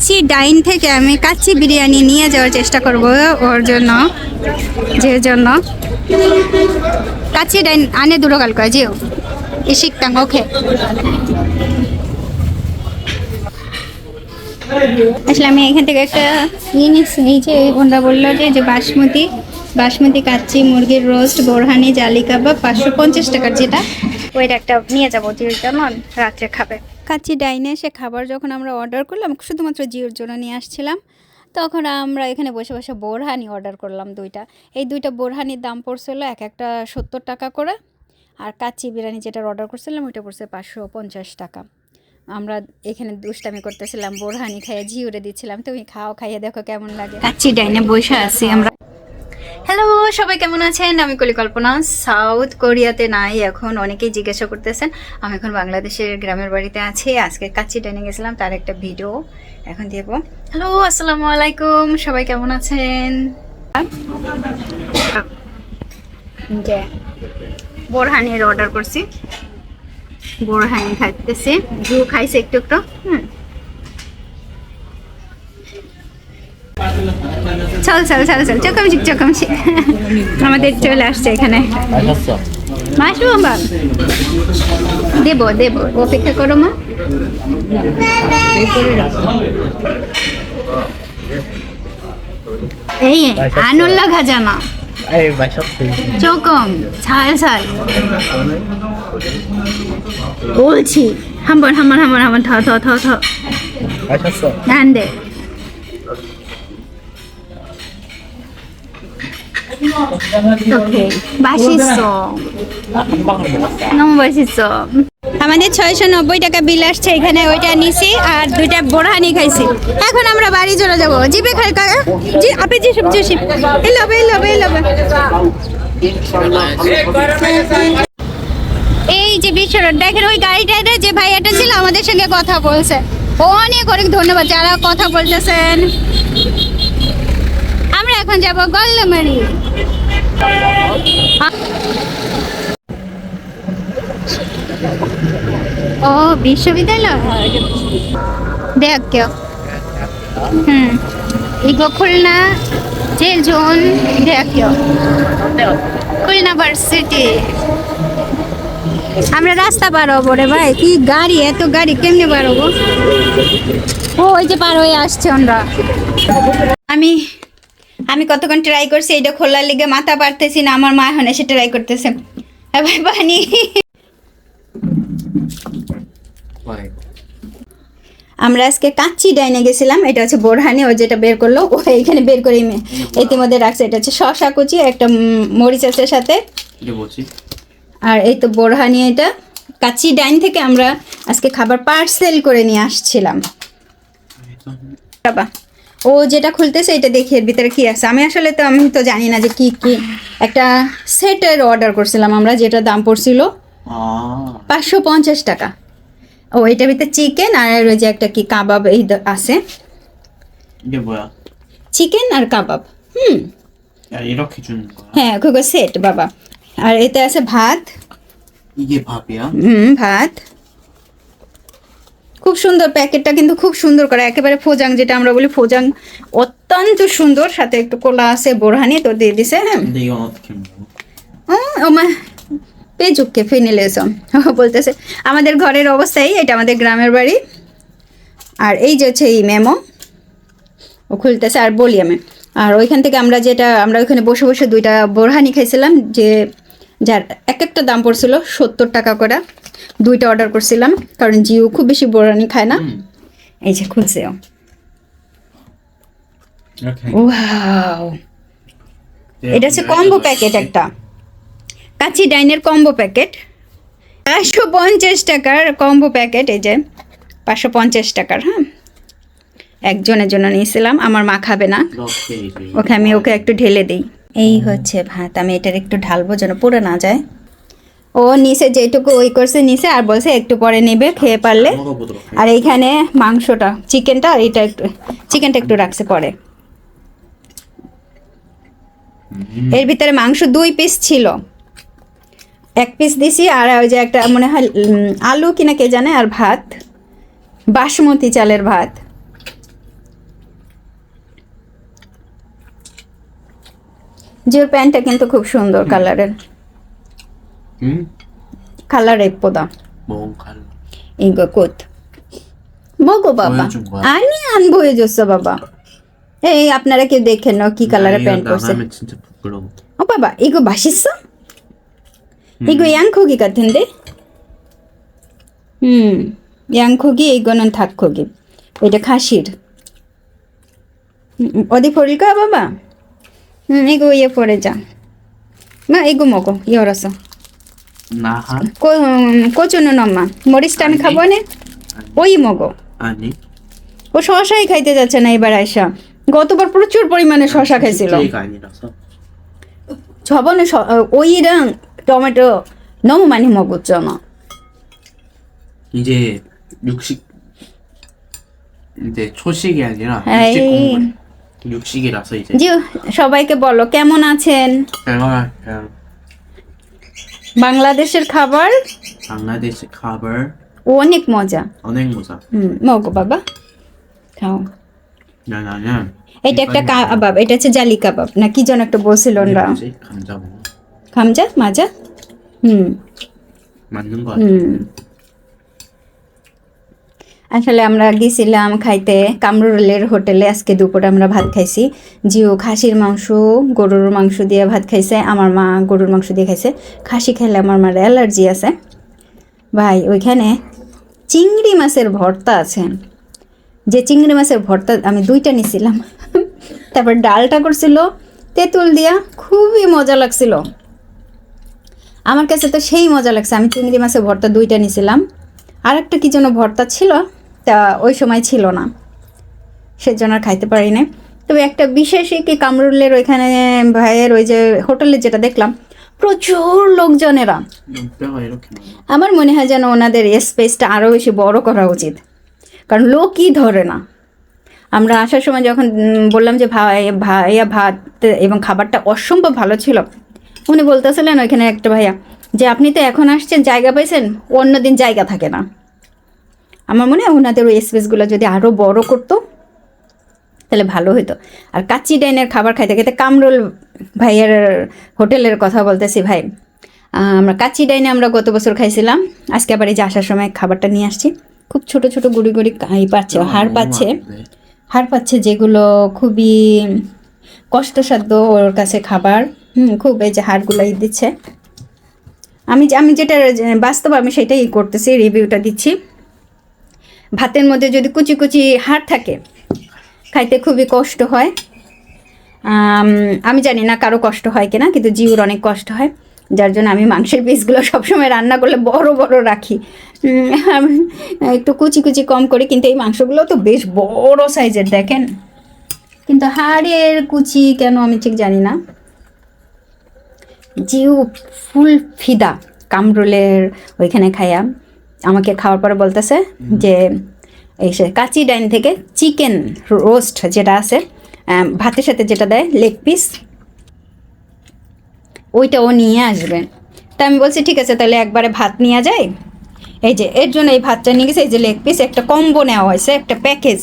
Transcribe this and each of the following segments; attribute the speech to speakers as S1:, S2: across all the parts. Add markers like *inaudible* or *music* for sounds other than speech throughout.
S1: কাচ্চি ডাইন থেকে আমি কাচ্চি বিরিয়ানি নিয়ে যাওয়ার চেষ্টা করব ওর জন্য, যে জন্য। কাচ্চি ডাইন আনে দুটো কাল করে জিও ইশিকতাং ওকে। আসলে আমি এখান থেকে একটা জিনিস এই যে, ওনারা বলল যে যে বাসমতি বাসমতি কাচ্চি, মুরগির রোস্ট, বোরহানি, জালি কাবাব পাঁচশো পঞ্চাশ টাকার যেটা। ওইটা একটা নিয়ে যাব জিওর জন্য রাত্রে খাবে। কাচ্চি ডাইনে এসে খাবার যখন আমরা অর্ডার করলাম, শুধুমাত্র জিওর জন্য নিয়ে আসছিলাম, তখন আমরা এখানে বসে বসে বোরহানি অর্ডার করলাম দুইটা। এই দুইটা বোরহানির দাম পড়ছিল এক একটা সত্তর টাকা করে, আর কাচ্চি বিরিয়ানি যেটা অর্ডার করছিলাম, ওইটা পড়ছে পাঁচশো পঞ্চাশ টাকা। আমরা এখানে দুষ্টামি করতেছিলাম, বোরহানি খাইয়ে ঝিউরে দিচ্ছিলাম, তুমি খাও, খাইয়ে দেখো কেমন লাগে। কাচ্চি ডাইনে বসে আছি আমরা। হ্যালো সবাই কেমন আছেন? আমি কলিকল্পনা সাউথ কোরিয়াতে নাই, এখন অনেকেই জিজ্ঞাসা করতেছেন। আমি এখন বাংলাদেশের গ্রামের বাড়িতে আছি। আজকে কাচ্চি ডাইনে গেছিলাম তার একটা ভিডিও এখন দেবো। হ্যালো আসসালামু আলাইকুম, সবাই কেমন আছেন? যে বোরহানির অর্ডার করছি। বোরহানি খাইতেছি জু খাইছে একটু একটু। হুম। চল চল চল চল চকমশিক চকমশিক আমাদের চলে আসছে এখানে। মাশরুম বাবা দেবো দেবো অপেক্ষা করো মা। এই আনুল্লা খাজামা চকম ছাল ছাল বলছি হাম্বর হাম্বর হাম্বর হাম্বর থ থ থ থ। আচ্ছা, আচ্ছা। আন দে।
S2: 맛있어.
S1: 안돼 오케이 맛있어
S2: 한 방울 먹었어.
S1: 너무 맛있어 আমাদের ছয়শো নব্বই টাকা বিল আসছে এখানে ওইটা নিছি আর দুইটা বোরহানি খাইছি এখন আমরা বাড়ি চলে যাবো জিপে খাই কা- জি আপে যে সব যে এলো এলো এলো এই যে বিশ্বর দেখেন ওই গাড়িটাতে যে ভাইয়াটা ছিল আমাদের সঙ্গে কথা বলছে ও অনেক অনেক ধন্যবাদ যারা কথা বলতেছেন আমরা এখন যাব গল্লামারি। ও, বিশ্ববিদ্যালয়? দেখ কেউ। হুম। ইগো খুলনা জেল জোন দেখ কেউ। খুলনা ভার্সিটি। আমরা রাস্তা পার হব রে ভাই, কি গাড়ি, এত গাড়ি কেমনে পার হব? ও, ওই যে পার হয়ে আসছে আমরা। আমি আমি কতক্ষণ ট্রাই করছি এটা খোলার লিগে মাথা পারতেছি না আমার মা এখন এসে ট্রাই করতেছে। হ্যাঁ আমরা আজকে কাঁচি ডাইনে গেছিলাম এটা হচ্ছে বোরহানি ও যেটা বের করল ও এখানে বের করে ইতিমধ্যে রাখছে এটা হচ্ছে শশা কুচি একটা মরিচ আছে সাথে। আর এই তো বোরহানি এটা কাঁচি ডাইন থেকে আমরা আজকে খাবার পার্সেল করে নিয়ে আসছিলাম। বাবা। ও যেটা খুলতেছে এটা দেখি এর ভিতরে কি আছে? আমি আসলে তো আমি তো জানি না যে কি কি। একটা সেটের অর্ডার করছিলাম আমরা যেটা দাম পড়ছিল পাঁচশো পঞ্চাশ টাকা। ও এটার ভিতরে চিকেন আর ওই যে একটা কি কাবাব এই আছে। চিকেন আর কাবাব হুম। হ্যাঁ খুব সেট বাবা। আর এতে আছে ভাত। হুম ভাত। খুব সুন্দর প্যাকেটটা কিন্তু খুব সুন্দর করে একেবারে ফোজাং যেটা আমরা বলি ফোজাং অত্যন্ত সুন্দর। সাথে একটু কোলা আছে বোরহানি তো দিয়ে দিছে হ্যাঁ। আমার পেজুককে ফিনিলেসম *laughs* বলতেছে। আমাদের ঘরের অবস্থাই এটা আমাদের গ্রামের বাড়ি। আর এই যে হচ্ছে এই মেমো ও খুলতেছে আর বলি আমি। আর ওইখান থেকে আমরা যেটা আমরা ওইখানে বসে বসে দুইটা বোরহানি খাইছিলাম যে যার এক একটা দাম পড়ছিল সত্তর টাকা করে। দুইটা অর্ডার করছিলাম কারণ জিও খুব বেশি বোরানি খায় না। এই যে
S2: খুলছেও
S1: ওয়াও। এটা হচ্ছে কম্বো প্যাকেট একটা। কাচি ডাইনের কম্বো প্যাকেট পাঁচশো পঞ্চাশ টাকার কম্বো প্যাকেট এই যে পাঁচশো পঞ্চাশ টাকার হ্যাঁ? একজনের জন্য নিয়েছিলাম আমার মা খাবে না। ওকে আমি ওকে একটু ঢেলে দিই। এই হচ্ছে ভাত। আমি এটার একটু ঢালবো যেন পুরো না যায়। ও নিচে যেটুকু ওই করছে নিচে, আর বলছে একটু পরে নেবে খেয়ে পারলে। আর এইখানে মাংসটা, চিকেনটা, আর এটা একটু, চিকেনটা একটু রাখছে পরে। এর ভিতরে মাংস দুই পিস ছিল। এক পিস দিছি, আর ওই যে একটা মনে হয় আলু কিনা কে জানে, আর ভাত। বাসমতি চালের ভাত। জিওর প্যান্টটা কিন্তু খুব সুন্দর কালারের
S2: 응?
S1: কালার 예쁘다
S2: 뭔 칼라?
S1: 이거 꽃 먹어 봐봐
S2: 보여준 거야?
S1: 아니 안 보여줬어 봐봐 এই আপনারা কেউ দেখেন না কি কালারের
S2: 나
S1: প্যান্ট
S2: 이거
S1: পরছে
S2: 나가면 진짜 부끄러워.
S1: 어 봐봐 이거 맛있어? 이거 양고기 같은데? 음 양고기 이거는 닭고기 এটা খাসির 음, 음, 어디 버릴까 봐봐 음 이거 얘 버리자 나 이거 먹어 열었어
S2: 나한?
S1: 꼬, 음, 고추는 엄마 মরিচটা আমি খাবো না ওই মগো
S2: 아니.
S1: ও শশাই খাইতে যাচ্ছে না এবার আয়সা গতবার প্রচুর পরিমাণে শশা খাইছিল
S2: CJ가 아니라서.
S1: 저번에 저, 어, 오이랑 토마토 너무 많이 먹었잖아.
S2: 이제 육식 이제 초식이 아니라
S1: 에이.
S2: 육식 공부.
S1: জি সবাইকে বলো কেমন আছেন? বাংলাদেশের খাবার?
S2: বাংলাদেশের খাবার?
S1: অনেক মজা।
S2: অনেক মজা।
S1: হুম মগো বাবা। খাও। এটা একটা কাবাব এটা হচ্ছে জালি কাবাব। না কি যেন একটা
S2: বসে লোনরা
S1: খামজা মাজা? হুম। হুম। আসলে আমরা গেছিলাম খাইতে কামরুলের হোটেলে, আজকে দুপুরে আমরা ভাত খাইছি। জিও খাসির মাংস, গরুর মাংস দিয়ে ভাত খাইছে, আমার মা গরুর মাংস দিয়ে খাইছে। খাসি খেলে আমার মার অ্যালার্জি আছে। ভাই, ওইখানে চিংড়ি মাছের ভর্তা আছে। যে চিংড়ি মাছের ভর্তা আমি দুইটা নিছিলাম। তারপর ডালটা করছিল, তেঁতুল দিয়া খুবই মজা লাগছিল। আমার কাছে তো সেই মজা লাগছে, আমি চিংড়ি মাছের ভর্তা দুইটা নিছিলাম। আর একটা কি যেন ভর্তা ছিল তা ওই সময় ছিল না। সেজন্য আর খাইতে পারি নাই তবে একটা বিশেষ কি কামরুলের ওইখানে ভাইয়ের ওই যে হোটেলে যেটা দেখলাম প্রচুর লোকজনেরা। আমার মনে হয় যেন ওনাদের স্পেসটা আরও বেশি বড় করা উচিত। কারণ লোকই ধরে না। আমরা আসার সময় যখন বললাম যে ভাই ভাইয়া ভাত এবং খাবারটা অসম্ভব ভালো ছিল উনি বলতেছিলেন ওইখানে একটা ভাইয়া যে আপনি তো এখন আসছেন জায়গা পাইছেন? অন্যদিন জায়গা থাকে না। আমার মনে হয় ওনাদের ওই স্পেসগুলো যদি আরও বড় করতো তাহলে ভালো হতো আর কাচ্চি ডাইনের খাবার খাইতে খাইতে কামরুল ভাইয়ের হোটেলের কথা বলতেছি ভাই। আমরা কাচ্চি ডাইনে আমরা গত বছর খাইছিলাম আজকে আবার এই যে আসার সময় খাবারটা নিয়ে আসছি। খুব ছোট ছোট গুড়ি গুড়ি ই পাচ্ছে হাড় পাচ্ছে। হাড় পাচ্ছে যেগুলো খুবই কষ্টসাধ্য ওর কাছে খাবার। হুম খুব এই যে হাড়গুলো ই দিচ্ছে। আমি আমি যেটা বাস্তব আমি সেটাই করতেছি রিভিউটা দিচ্ছি। ভাতের মধ্যে যদি কুচি কুচি হাড় থাকে, খাইতে খুবই কষ্ট হয়। আমি জানি না কারও কষ্ট হয় কিনা, কিন্তু জিউর অনেক কষ্ট হয়। যার জন্য আমি মাংসের পিসগুলো সবসময় রান্না করলে বড় বড় রাখি। একটু কুচি কুচি কম করি, কিন্তু এই মাংসগুলো তো বেশ বড় সাইজের, দেখেন। কিন্তু হাড়ের কুচি কেন আমি ঠিক জানি না। জিউ ফুল ফিদা কামরুলের ওইখানে খাইয়া আমাকে খাওয়ার পরে বলতেছে যে এই সে কাচি ডাইন থেকে চিকেন রোস্ট যেটা আছে ভাতের সাথে যেটা দেয় লেগ পিস ওইটা ও নিয়ে আসবে। তা আমি বলছি ঠিক আছে তাহলে একবারে ভাত নিয়ে যায় এই যে এর জন্য এই ভাতটা নিয়ে গেছে এই যে লেগ পিস একটা কম্বো নেওয়া হয়েছে একটা প্যাকেজ।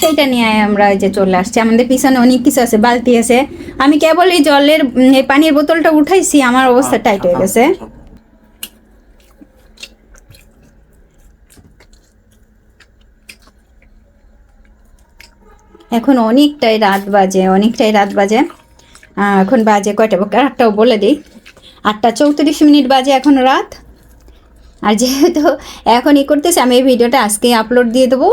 S1: সেইটা নিয়ে আমরা এই যে চলে আসছি। আমাদের পিছনে অনেক কিছু আছে বালতি আছে। আমি কেবল এই জলের এই পানির বোতলটা উঠাইছি আমার অবস্থা টাইট হয়ে গেছে। এখন অনেকটাই রাত বাজে, অনেকটাই রাত বাজে। এখন বাজে কয়টা আটটাও বলে দিই। আটটা চৌত্রিশ মিনিট বাজে এখন রাত। আর যেহেতু এখন ই করতেছে, আমি এই ভিডিওটা আজকেই আপলোড দিয়ে দেবো।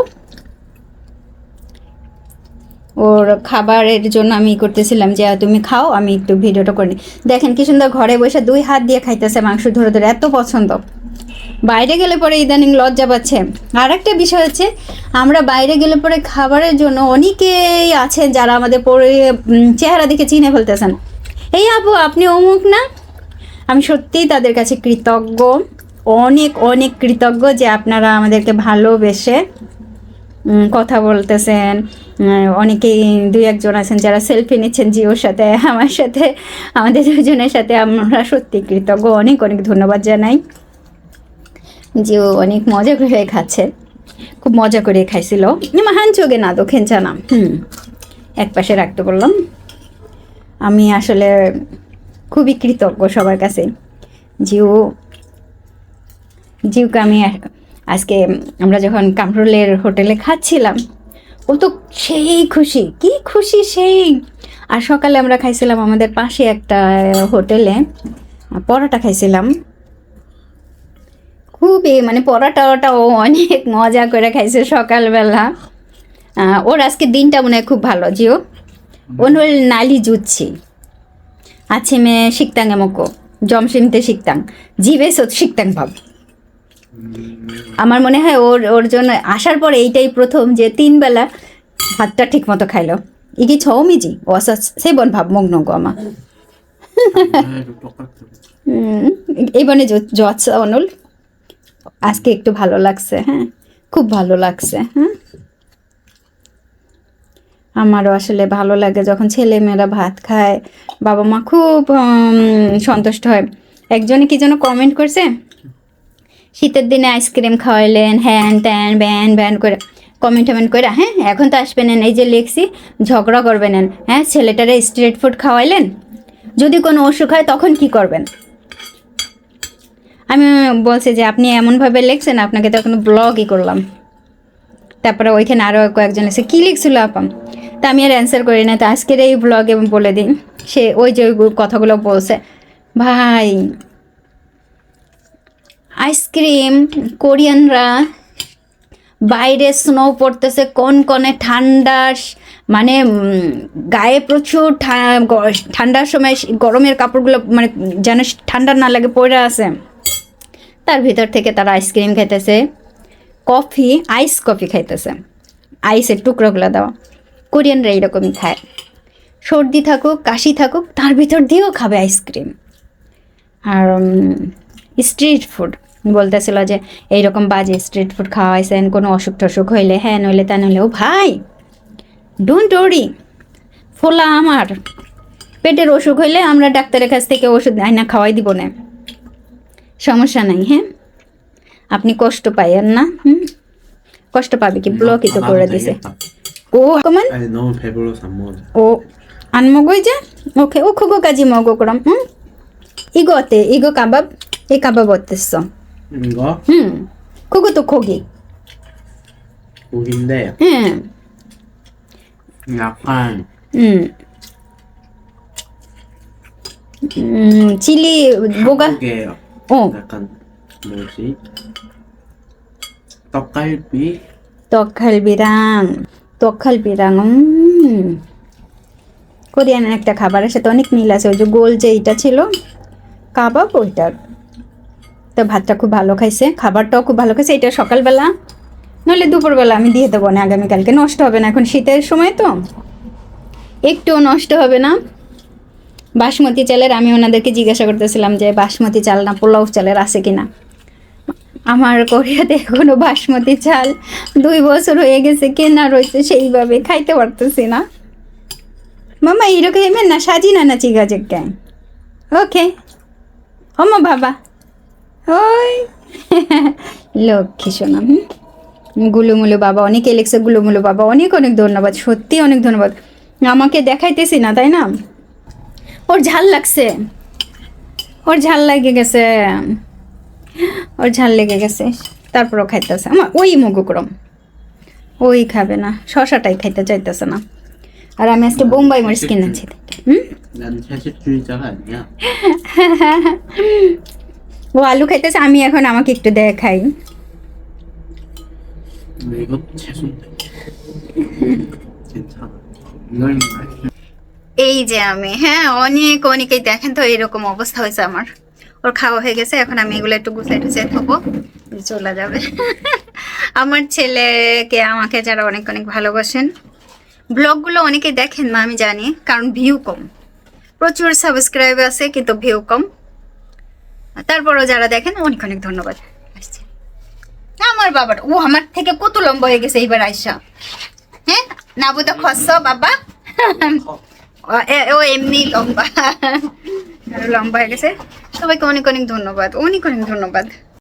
S1: ওর খাবারের জন্য আমি করতেছিলাম যে তুমি খাও, আমি একটু ভিডিওটা করে দেখেন কি সুন্দর ঘরে বসে দুই হাত দিয়ে খাইতেছে মাংস ধরে ধরে, এত পছন্দ। বাইরে গেলে পরে ইদানিং লজ্জা পাচ্ছে। আর একটা বিষয় হচ্ছে, আমরা বাইরে গেলে পরে খাবারের জন্য অনেকেই আছেন যারা আমাদের পরে চেহারা দেখে চিনে ফেলতেছেন। এই আপু, আপনি অমুক না? আমি সত্যিই তাদের কাছে কৃতজ্ঞ। অনেক অনেক কৃতজ্ঞ যে আপনারা আমাদেরকে ভালোবেসে কথা বলতেছেন। অনেকেই দুই একজন আছেন যারা সেলফি নিচ্ছেন জিওর সাথে, আমার সাথে, আমাদের দুজনের সাথে আমরা সত্যি কৃতজ্ঞ। অনেক অনেক ধন্যবাদ জানাই। জিও অনেক মজা করে খাচ্ছে। খুব মজা করে খাইছিল। মহান চোগে না তো খেঞ্চা না। হুম। এক পাশে রাখতে বললাম। আমি আসলে খুবই কৃতজ্ঞ সবার কাছে। জিও, জিওকে আমি আজকে আমরা যখন কামরুলের হোটেলে খাচ্ছিলাম, ও তো সেই খুশি। কি খুশি সেই। আর সকালে আমরা খাইছিলাম আমাদের পাশে একটা হোটেলে, পরোটা খাইছিলাম। খুবই মানে পরোটাটাও অনেক মজা করে খাইছে সকালবেলা আহ, ওর আজকে দিনটা মনে হয় খুব ভালো জিও ওনুল নালি জুচ্ছি আছে মে শিখতাং এমকো জমসিমতে শিখতাং জিবে সত শিখতাং ভাব আমার মনে হয় ওর ওর জন্য আসার পরে এইটাই প্রথম যে তিন বেলা ভাতটা ঠিক মতো খাইলো ইকি ছৌমিজি অস সেবন ভাব মগ্ন গমা
S2: 그래도 똑같아.
S1: হুম, এবারে জজ অনুল আজকে একটু ভালো লাগছে। হ্যাঁ। খুব ভালো লাগছে হ্যাঁ? আমারও আসলে ভালো লাগে যখন ছেলে মেয়েরা ভাত খায়। বাবা মা খুব সন্তুষ্ট হয়। একজনে কি যেন কমেন্ট করছে? শীতের দিনে আইসক্রিম খাওয়াইলেন হ্যান ট্যান ব্যান ব্যান করে। কমেন্ট টমেন্ট করে হ্যাঁ এখন তো আসবেন না, এই যে লিখছি ঝগড়া করবেন। হ্যাঁ ছেলেটারে স্ট্রিট ফুড খাওয়াইলেন? যদি কোনো অসুখ হয় তখন কি করবেন? আমি বলছি যে আপনি এমনভাবে লিখছেন, আপনাকে তো এখন ব্লগই করলাম। তারপরে ওইখানে আরও কয়েকজন এসে, কী লিখছিল আপাম তা আমি আর অ্যান্সার করি না, তো আজকের এই ব্লগে বলে দিন সে ওই যে কথাগুলো বলছে, ভাই আইসক্রিম কোরিয়ানরা বাইরে স্নো পড়তেছে, কোন কোনে ঠান্ডা মানে গায়ে প্রচুর ঠান্ডার সময় গরমের কাপড়গুলো মানে যেন ঠান্ডা না লাগে, পড়ে আছে। তার ভিতর থেকে তারা আইসক্রিম খাইতেছে, কফি, আইস কফি খাইতেছে। আইসের টুকরোগুলো দেওয়া কোরিয়ানরা এইরকমই খায়। সর্দি থাকুক, কাশি থাকুক, তার ভিতর দিয়েও খাবে আইসক্রিম। আর স্ট্রিট ফুড। বলতেছিল যে, এইরকম বাজে স্ট্রিট ফুড খাওয়াইছেন, কোনো অসুখ টসুখ হইলে হ্যাঁ নইলে তা নইলে। ও ভাই ডোন্ট ওরি ফোলা আমার। পেটের অসুখ হইলে আমরা ডাক্তারের কাছ থেকে ওষুধ আইনা খাওয়াই দিব না। সমস্যা নাই হ্যাঁ আপনি কষ্ট পাইয়েন না হুম কষ্ট পাবে কি ব্লকই তো করে দিছে 오 그만
S2: 아니 너무 배불러서 안 먹어.
S1: 오안 먹어 이제 오케이 오 그거까지 먹어 그럼 응 이거 어때 이거 가밥 이 가밥 어땠어
S2: 이거
S1: 응 그것도 고기
S2: 고기인데
S1: 응
S2: 약간
S1: 응. 음, 칠리 뭐가
S2: 한국의
S1: 어
S2: 약간 뭐지? 떡갈비
S1: 떡갈비랑 떡갈비랑 음 কোরিয়ান একটা খাবারের সাথে অনেক মিল আছে ওই যে গোল যে এইটা ছিল কাবাব ওইটার তো ভাতটা খুব ভালো খাইছে খাবারটাও খুব ভালো খাইছে এটা সকালবেলা নইলে দুপুরবেলা আমি দিয়ে দেবো না আগামীকালকে নষ্ট হবে না এখন শীতের সময় তো একটুও নষ্ট হবে না বাসমতি চালের আমি ওনাদেরকে জিজ্ঞাসা করতেছিলাম যে বাসমতি চাল না, পোলাও চালের আছে কি না আমার কোরিয়াতে কোনো বাসমতি চাল দুই বছর হয়ে গেছে, কেনা রয়েছে সেইভাবে খাইতে পারতেছি না। মামা এইরকম না সাজি না না চিগা জিজ্ঞায় ওকে। ওমা বাবা। ওই। লক্ষ্মী শোনাম হুম? গুলুমুলু বাবা, অনেকে লিখছে গুলুমুলু বাবা, অনেক অনেক ধন্যবাদ, সত্যি অনেক ধন্যবাদ। আমাকে দেখাইতেছি না, তাই না? ওর ঝাল লাগছে। ওর ঝাল লেগে গেছে। ওর ঝাল লেগে গেছে। তারপরও খাইতেছে। আমার ওই মগুক্রম ওই খাবে না। শশাটাই খাইতে চাইতেছে না। আর আমি আজকে বোম্বাই মরিচ কিনেছি। ও আলু খাইতেছে। আমি এখন আমাকে একটু দেখাই। এই যে আমি হ্যাঁ অনেক অনেকেই দেখেন তো এরকম অবস্থা হয়েছে আমার। ওর খাওয়া হয়ে গেছে এখন আমি এগুলো একটু গুছাই টুছাই থবো চলে যাবে। *laughs* আমার ছেলেকে আমাকে যারা অনেক অনেক ভালোবাসেন ব্লগগুলো অনেকে দেখেন না আমি জানি কারণ ভিউ কম। প্রচুর সাবস্ক্রাইব আছে কিন্তু ভিউ কম। তারপরও যারা দেখেন অনেক অনেক ধন্যবাদ। আসছে। আমার বাবার ও আমার থেকে কত লম্বা হয়ে গেছে এইবার আয়সা হ্যাঁ নাবু তো খস বাবা। *laughs* *laughs* ও এমনি লম্বা। আরও *laughs* লম্বা হয়ে গেছে। সবাইকে অনেক অনেক ধন্যবাদ অনেক অনেক ধন্যবাদ।